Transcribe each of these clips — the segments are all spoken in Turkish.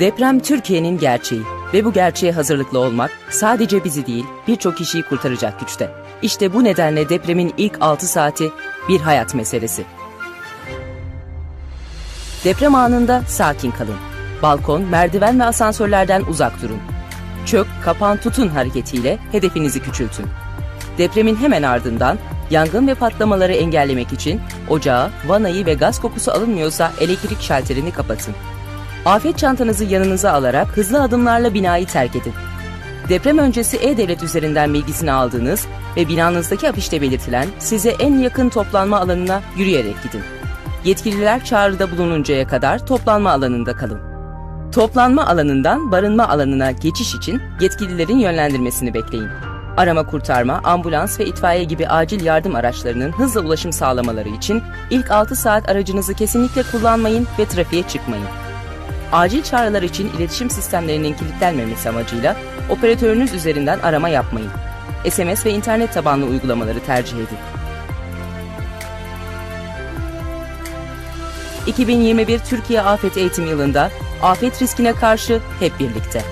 Deprem Türkiye'nin gerçeği ve bu gerçeğe hazırlıklı olmak sadece bizi değil birçok kişiyi kurtaracak güçte. İşte bu nedenle depremin ilk 6 saati bir hayat meselesi. Deprem anında sakin kalın. Balkon, merdiven ve asansörlerden uzak durun. Çök, kapan, tutun hareketiyle hedefinizi küçültün. Depremin hemen ardından yangın ve patlamaları engellemek için ocağı, vanayı ve gaz kokusu alınmıyorsa elektrik şalterini kapatın. Afet çantanızı yanınıza alarak hızlı adımlarla binayı terk edin. Deprem öncesi E-Devlet üzerinden bilgisini aldığınız ve binanızdaki afişte belirtilen size en yakın toplanma alanına yürüyerek gidin. Yetkililer çağrıda bulununcaya kadar toplanma alanında kalın. Toplanma alanından barınma alanına geçiş için yetkililerin yönlendirmesini bekleyin. Arama kurtarma, ambulans ve itfaiye gibi acil yardım araçlarının hızla ulaşım sağlamaları için ilk 6 saat aracınızı kesinlikle kullanmayın ve trafiğe çıkmayın. Acil çağrılar için iletişim sistemlerinin kilitlenmemesi amacıyla operatörünüz üzerinden arama yapmayın. SMS ve internet tabanlı uygulamaları tercih edin. 2021 Türkiye Afet Eğitim Yılıında afet riskine karşı hep birlikte.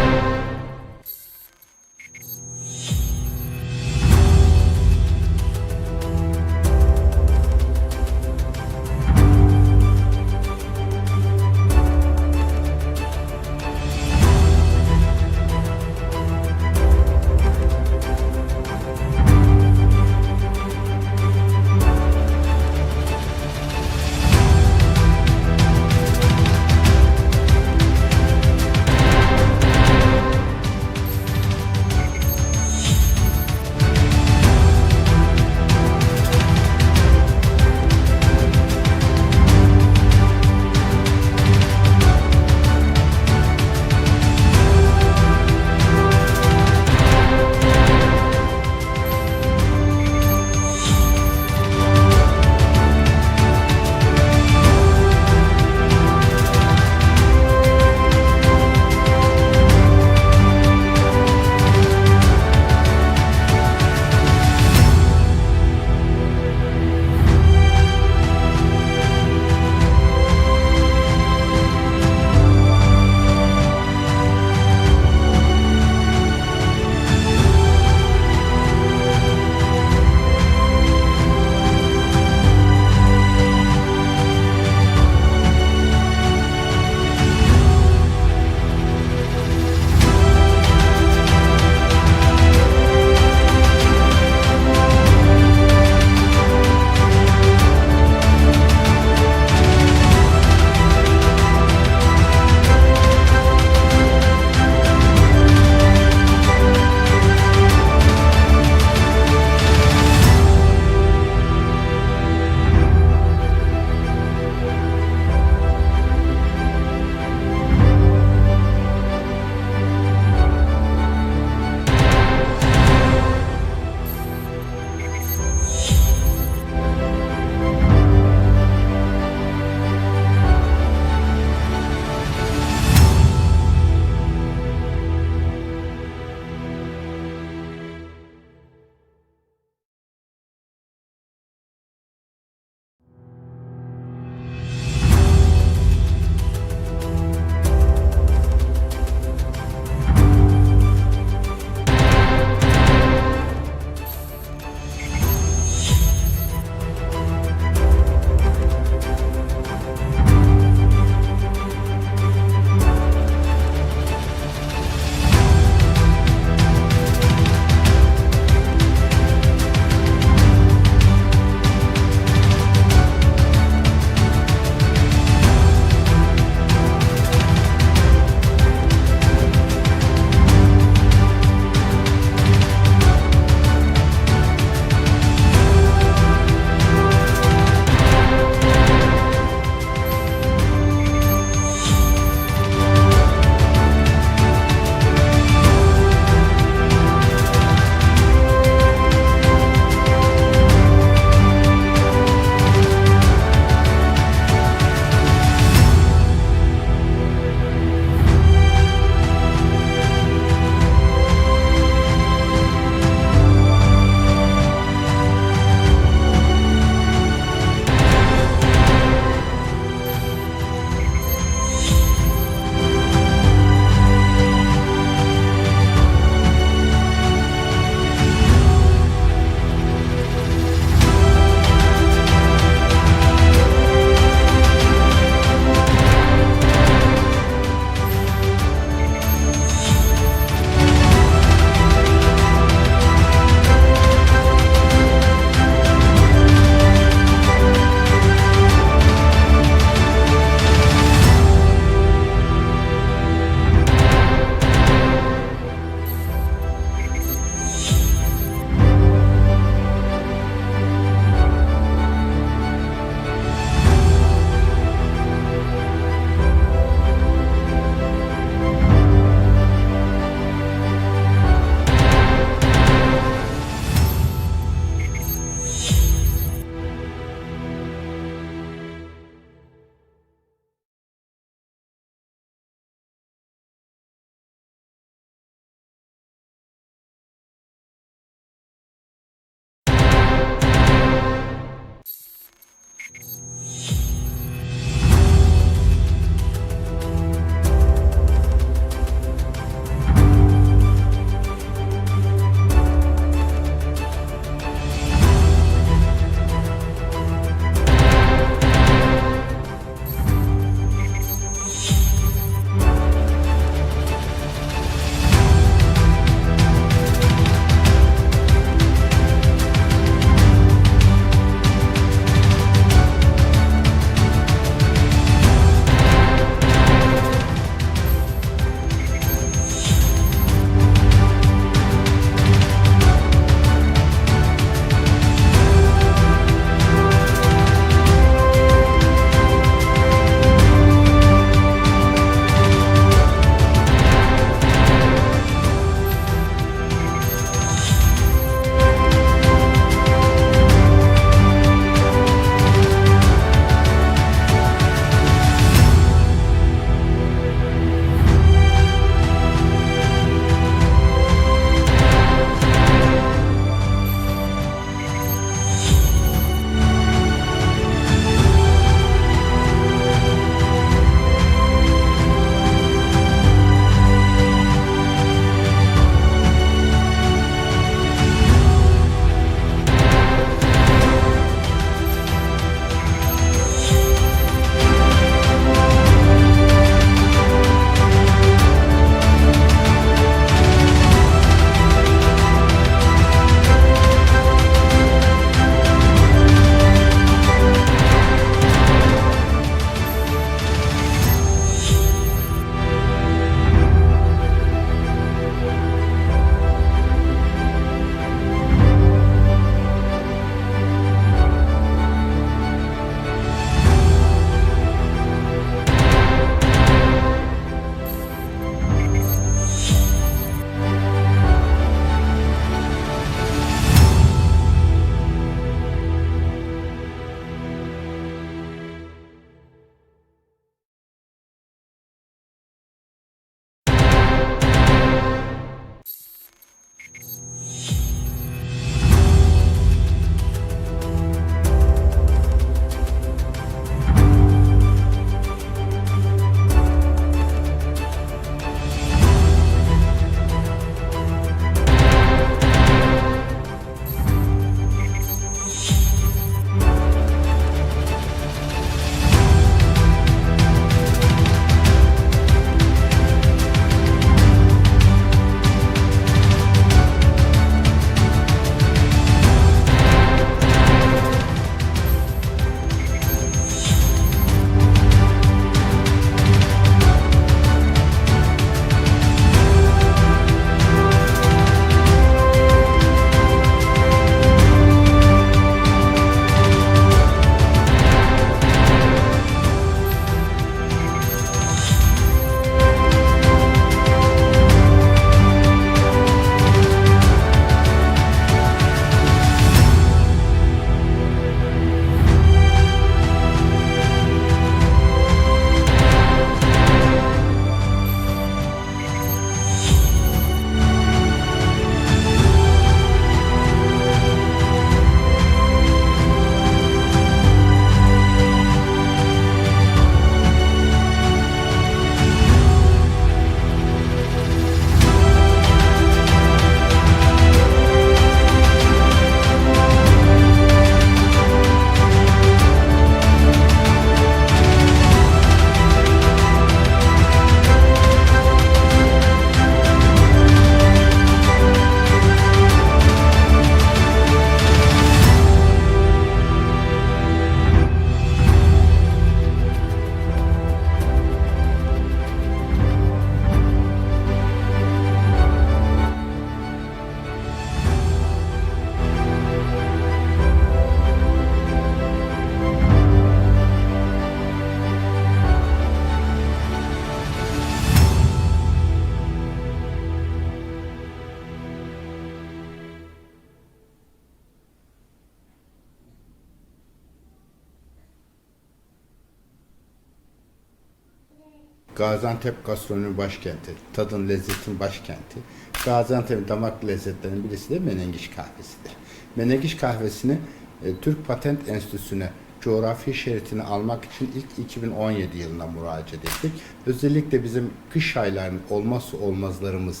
Gaziantep gastronomi başkenti, tadın lezzetin başkenti. Gaziantep'in damak lezzetlerinin birisi de Menengiş kahvesidir. Menengiş kahvesini e, Türk Patent Enstitüsü'ne coğrafi şeritini almak için ilk 2017 yılında müracaat ettik. Özellikle bizim kış aylarının olmazsa olmazlarımız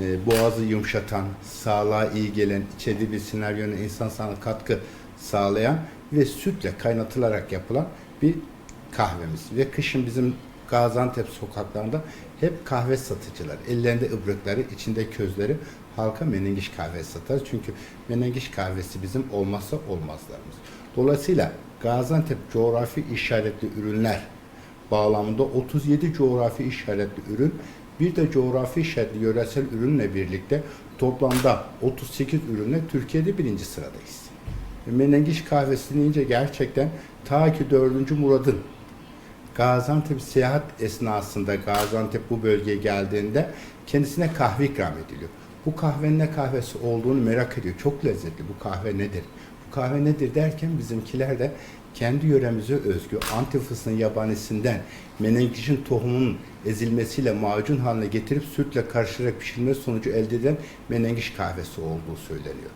e, boğazı yumuşatan, sağlığa iyi gelen, içeride bir senaryonun insan sağlığına katkı sağlayan ve sütle kaynatılarak yapılan bir kahvemiz. Ve kışın bizim Gaziantep sokaklarında hep kahve satıcılar, ellerinde ıbrıkları, içinde közleri halka menengiş kahvesi satar. Çünkü menengiş kahvesi bizim olmazsa olmazlarımız. Dolayısıyla Gaziantep coğrafi işaretli ürünler bağlamında 37 coğrafi işaretli ürün, bir de coğrafi işaretli yöresel ürünle birlikte toplamda 38 ürünle Türkiye'de birinci sıradayız. Menengiş kahvesi deyince gerçekten ta ki 4. Murad'ın Gaziantep seyahat esnasında Gaziantep bu bölgeye geldiğinde kendisine kahve ikram ediliyor. Bu kahvenin ne kahvesi olduğunu merak ediyor. Çok lezzetli. Bu kahve nedir? Bu kahve nedir derken bizimkiler de kendi yöremize özgü anti fıstığın yabanisinden menengiçin tohumunun ezilmesiyle macun haline getirip sütle karıştırarak pişirilmesi sonucu elde edilen menengiş kahvesi olduğu söyleniyor.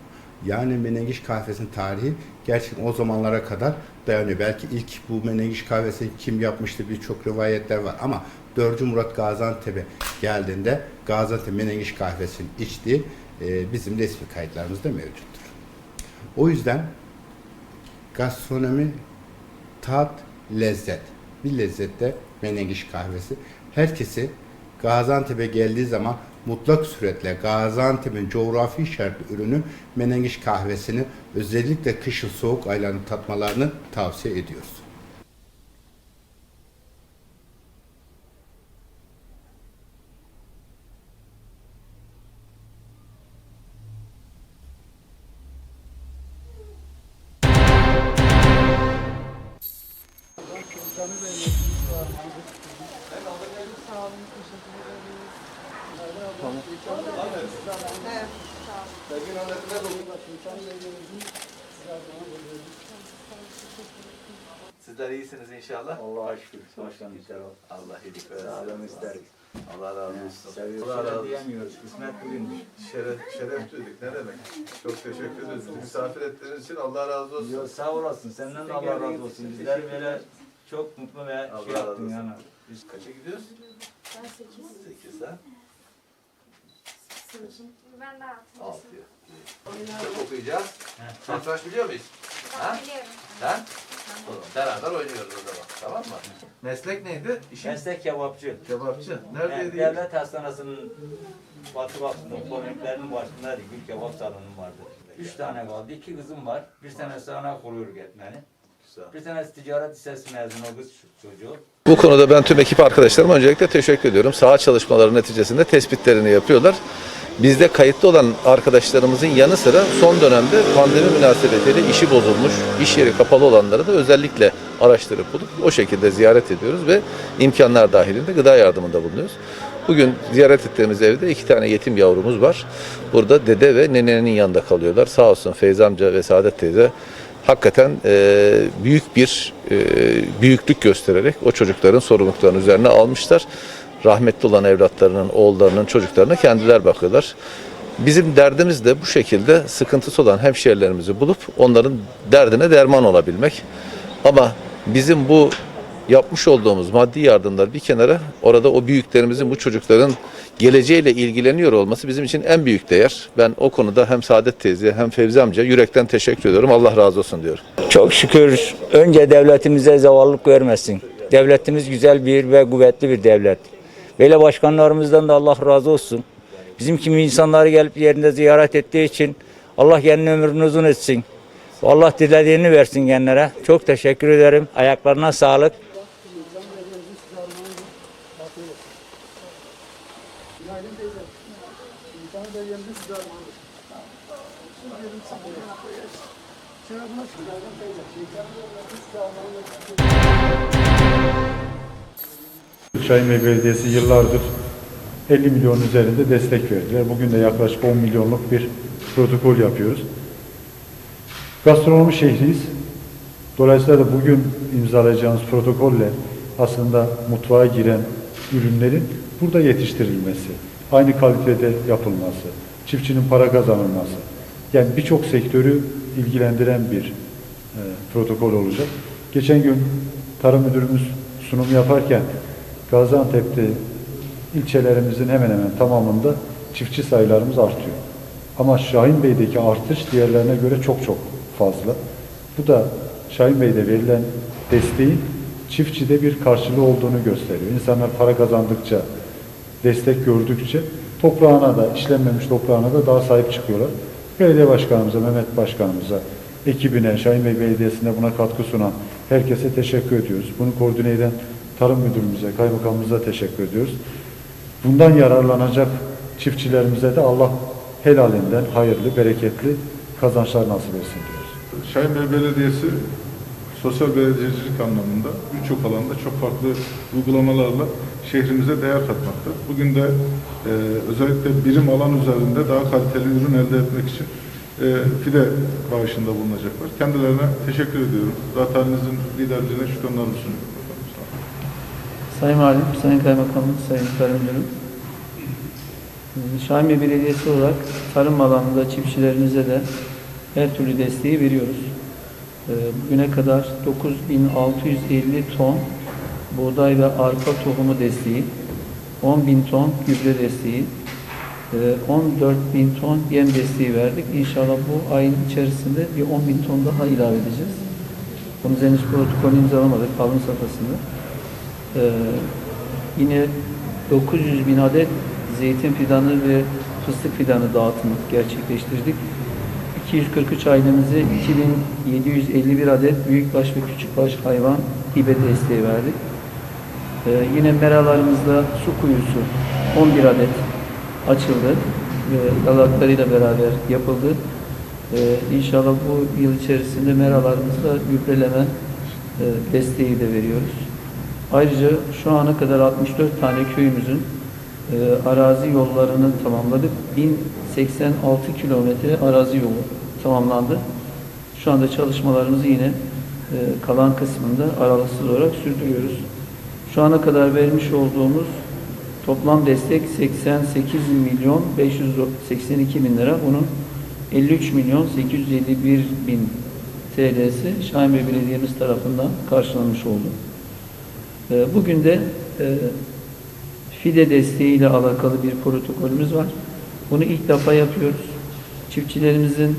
Yani menengiş kahvesinin tarihi gerçekten o zamanlara kadar dayanıyor. Belki ilk bu menengiş kahvesini kim yapmıştı birçok rivayetler var ama 4. Murat Gaziantep'e geldiğinde Gaziantep menengiş kahvesini içtiği e, bizim resmi kayıtlarımızda mevcuttur. O yüzden gastronomi, tat, lezzet. Bir lezzette menengiş kahvesi. Herkesi Gaziantep'e geldiği zaman mutlak suretle Gaziantep'in coğrafi işaretli ürünü menengiş kahvesini özellikle kışın soğuk aylarını tatmalarını tavsiye ediyoruz. Sizler iyisiniz inşallah. Allah'a şükür. Baştan güzel ol. Allah iyilik versin. Sağlığını isteriz. Allah razı olsun. Seviyoruz. Allah razı Şöyle olsun. diyemiyoruz. Kısmet bugünmüş. Şeref, şeref duyduk. Ne demek? Çok teşekkür ederiz. Misafir ettiğiniz için Allah razı olsun. Yo, sağ olasın. Senden de Allah razı olsun. Bizler böyle çok mutlu ve Allah şey razı yaptın olsun. yani. Biz kaça gidiyoruz? Ben 8. 8 ha? Ben de 6. 6 Çok okuyacağız. Satranç biliyor muyuz? Ha? Biliyorum. Sen? Oğlum, Beraber oynuyoruz o zaman. Tamam mı? Meslek neydi? İşin Meslek kebapçı. kebapçı. Yani Neredeydi? devlet hastanesinin batı baktığında poliklerinin başındaydı. Gül kebap salonum vardı. Üç tane kaldı. İki kızım var. Bir tanesi ana kuruyor öğretmeni. Bu konuda ben tüm ekip arkadaşlarıma öncelikle teşekkür ediyorum. Saha çalışmaları neticesinde tespitlerini yapıyorlar. Bizde kayıtlı olan arkadaşlarımızın yanı sıra son dönemde pandemi münasebetiyle işi bozulmuş, iş yeri kapalı olanları da özellikle araştırıp bulup o şekilde ziyaret ediyoruz ve imkanlar dahilinde gıda yardımında bulunuyoruz. Bugün ziyaret ettiğimiz evde iki tane yetim yavrumuz var. Burada dede ve nenenin yanında kalıyorlar. Sağ olsun Feyzi amca ve Saadet teyze hakikaten e, büyük bir e, büyüklük göstererek o çocukların sorumluluklarını üzerine almışlar. Rahmetli olan evlatlarının, oğullarının, çocuklarına kendiler bakıyorlar. Bizim derdimiz de bu şekilde sıkıntısı olan hemşehrilerimizi bulup onların derdine derman olabilmek. Ama bizim bu yapmış olduğumuz maddi yardımlar bir kenara orada o büyüklerimizin bu çocukların geleceğiyle ilgileniyor olması bizim için en büyük değer. Ben o konuda hem Saadet teyze hem Fevzi amca yürekten teşekkür ediyorum. Allah razı olsun diyorum. Çok şükür önce devletimize zavallık vermesin. Devletimiz güzel bir ve kuvvetli bir devlet. Böyle başkanlarımızdan da Allah razı olsun. Bizim kimi insanları gelip yerinde ziyaret ettiği için Allah kendini ömrünü uzun etsin. Allah dilediğini versin genlere. Çok teşekkür ederim. Ayaklarına sağlık. Şahin Bey Belediyesi yıllardır 50 milyon üzerinde destek verdiler. Bugün de yaklaşık 10 milyonluk bir protokol yapıyoruz. Gastronomi şehriyiz. Dolayısıyla da bugün imzalayacağımız protokolle aslında mutfağa giren ürünlerin burada yetiştirilmesi, aynı kalitede yapılması, çiftçinin para kazanılması. Yani birçok sektörü ilgilendiren bir e, protokol olacak. Geçen gün Tarım Müdürümüz sunum yaparken Gaziantep'te ilçelerimizin hemen hemen tamamında çiftçi sayılarımız artıyor. Ama Şahin Bey'deki artış diğerlerine göre çok çok fazla. Bu da Şahin Bey'de verilen desteğin çiftçide bir karşılığı olduğunu gösteriyor. İnsanlar para kazandıkça, destek gördükçe toprağına da, işlenmemiş toprağına da daha sahip çıkıyorlar. Belediye Başkanımıza, Mehmet Başkanımıza, ekibine, Şahin Bey Belediyesi'ne buna katkı sunan herkese teşekkür ediyoruz. Bunu koordine eden Tarım Müdürümüze, Kaymakamımıza teşekkür ediyoruz. Bundan yararlanacak çiftçilerimize de Allah helalinden hayırlı, bereketli kazançlar nasip etsin diyoruz. Şahinbey Belediyesi sosyal belediyecilik anlamında birçok alanda çok farklı uygulamalarla şehrimize değer katmakta. Bugün de e, özellikle birim alan üzerinde daha kaliteli ürün elde etmek için e, fide bağışında bulunacaklar. Kendilerine teşekkür ediyorum. Zatenizin liderliğine şükranlarımı sunuyorum. Sayın Valim, Sayın Kaymakamım, Sayın Tarım Müdürüm. Şahin Bey Belediyesi olarak tarım alanında çiftçilerimize de her türlü desteği veriyoruz. Ee, Bugüne kadar 9650 ton buğday ve arpa tohumu desteği, 10.000 ton gübre desteği, 14.000 ton yem desteği verdik. İnşallah bu ayın içerisinde bir 10.000 ton daha ilave edeceğiz. Bunun henüz protokol imzalamadık alım safhasında. Ee, yine 900 bin adet zeytin fidanı ve fıstık fidanı dağıtımı gerçekleştirdik. 243 ailemize 2751 adet büyükbaş ve küçükbaş hayvan hibe desteği verdik. Ee, yine meralarımızda su kuyusu 11 adet açıldı ve dalaklarıyla beraber yapıldı. Ee, inşallah bu yıl içerisinde meralarımızda gübreleme e, desteği de veriyoruz. Ayrıca şu ana kadar 64 tane köyümüzün e, arazi yollarını tamamladık. 1086 kilometre arazi yolu tamamlandı. Şu anda çalışmalarımızı yine e, kalan kısmında aralıksız olarak sürdürüyoruz. Şu ana kadar vermiş olduğumuz toplam destek 88 milyon 582 bin lira. Bunun 53 milyon 851 bin TL'si Şahin Bey Belediye'miz tarafından karşılanmış oldu. E, Bugün de e, FİDE desteğiyle alakalı bir protokolümüz var. Bunu ilk defa yapıyoruz. Çiftçilerimizin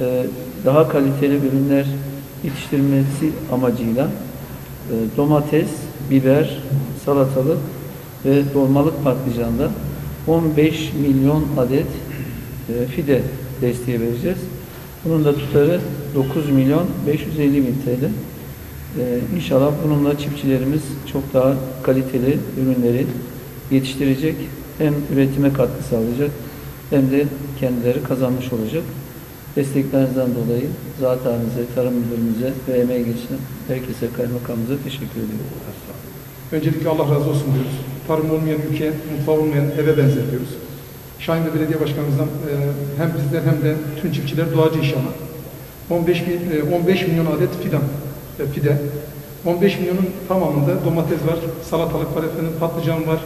e, daha kaliteli ürünler yetiştirmesi amacıyla e, domates, biber, salatalık ve dolmalık patlıcanda 15 milyon adet fide desteği vereceğiz. Bunun da tutarı 9 milyon 550 bin TL. Ee, inşallah bununla çiftçilerimiz çok daha kaliteli ürünleri yetiştirecek. Hem üretime katkı sağlayacak hem de kendileri kazanmış olacak. Desteklerinizden dolayı zatenize, tarım müdürümüze ve emeği geçen herkese, kaymakamımıza teşekkür ediyorum. Öncelikle Allah razı olsun diyoruz. Tarım olmayan ülke, mutfağı olmayan eve benzer diyoruz. Şahin ve Belediye Başkanımızdan e, hem bizler hem de tüm çiftçiler duacı inşallah. 15, bin, e, 15 milyon adet fidan, e, fide. 15 milyonun tamamında domates var, salatalık var efendim, patlıcan var,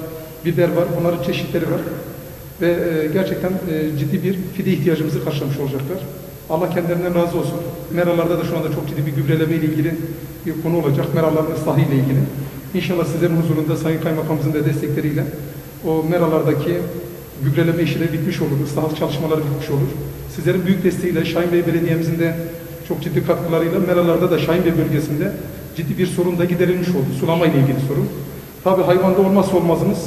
biber var, onların çeşitleri var. Ve e, gerçekten e, ciddi bir fide ihtiyacımızı karşılamış olacaklar. Allah kendilerinden razı olsun. Meralarda da şu anda çok ciddi bir gübreleme ile ilgili bir konu olacak. Meraların ıslahı ile ilgili. İnşallah sizlerin huzurunda Sayın Kaymakamımızın da destekleriyle o meralardaki gübreleme işi de bitmiş olur. Islahlık çalışmaları bitmiş olur. Sizlerin büyük desteğiyle Şahin Bey Belediye'mizin de çok ciddi katkılarıyla meralarda da Şahin Bey bölgesinde ciddi bir sorun da giderilmiş oldu. Sulama ile ilgili sorun. Tabi hayvanda olmazsa olmazımız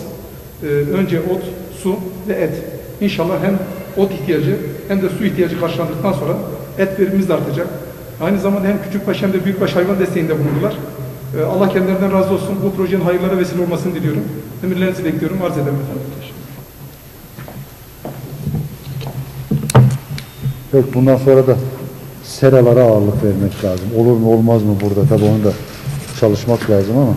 e, önce ot, su ve et. İnşallah hem ot ihtiyacı hem de su ihtiyacı karşılandıktan sonra et verimimiz de artacak. Aynı zamanda hem küçükbaş hem de büyükbaş hayvan desteğinde bulundular. E, Allah kendilerinden razı olsun. Bu projenin hayırlara vesile olmasını diliyorum. Emirlerinizi bekliyorum. Arz ederim efendim. Evet bundan sonra da seralara ağırlık vermek lazım. Olur mu olmaz mı burada tabii onu da çalışmak lazım ama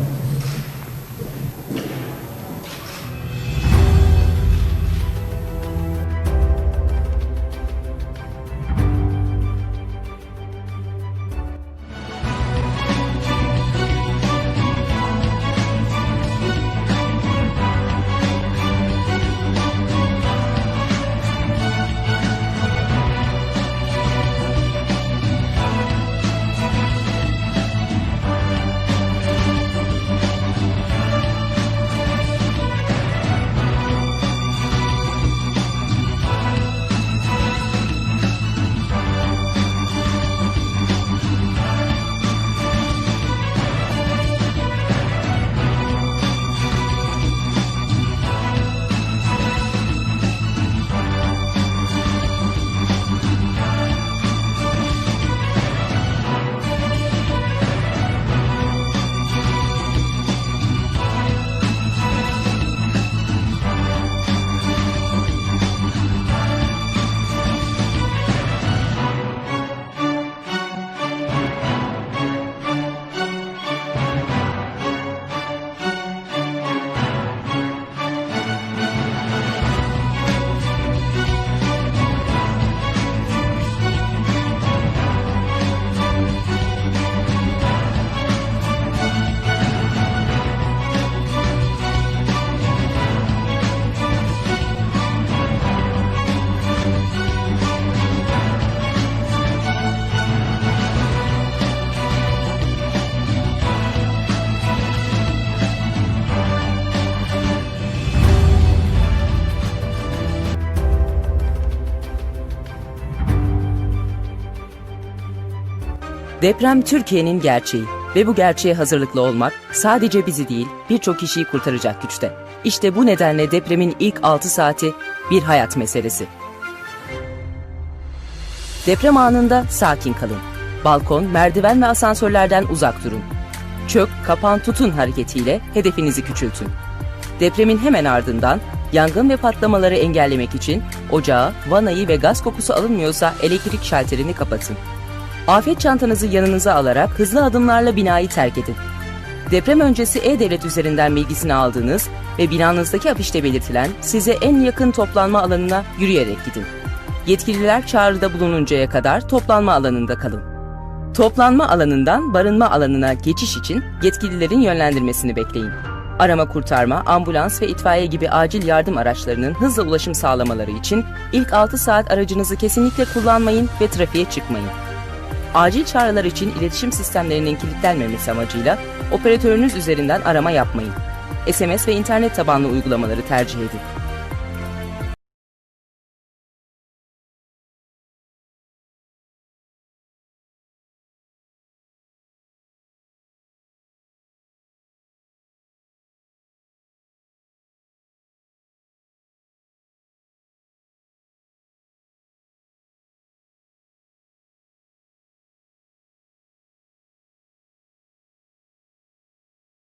Deprem Türkiye'nin gerçeği ve bu gerçeğe hazırlıklı olmak sadece bizi değil birçok kişiyi kurtaracak güçte. İşte bu nedenle depremin ilk 6 saati bir hayat meselesi. Deprem anında sakin kalın. Balkon, merdiven ve asansörlerden uzak durun. Çök, kapan, tutun hareketiyle hedefinizi küçültün. Depremin hemen ardından yangın ve patlamaları engellemek için ocağı, vanayı ve gaz kokusu alınmıyorsa elektrik şalterini kapatın. Afet çantanızı yanınıza alarak hızlı adımlarla binayı terk edin. Deprem öncesi E-Devlet üzerinden bilgisini aldığınız ve binanızdaki afişte belirtilen size en yakın toplanma alanına yürüyerek gidin. Yetkililer çağrıda bulununcaya kadar toplanma alanında kalın. Toplanma alanından barınma alanına geçiş için yetkililerin yönlendirmesini bekleyin. Arama kurtarma, ambulans ve itfaiye gibi acil yardım araçlarının hızla ulaşım sağlamaları için ilk 6 saat aracınızı kesinlikle kullanmayın ve trafiğe çıkmayın. Acil çağrılar için iletişim sistemlerinin kilitlenmemesi amacıyla operatörünüz üzerinden arama yapmayın. SMS ve internet tabanlı uygulamaları tercih edin.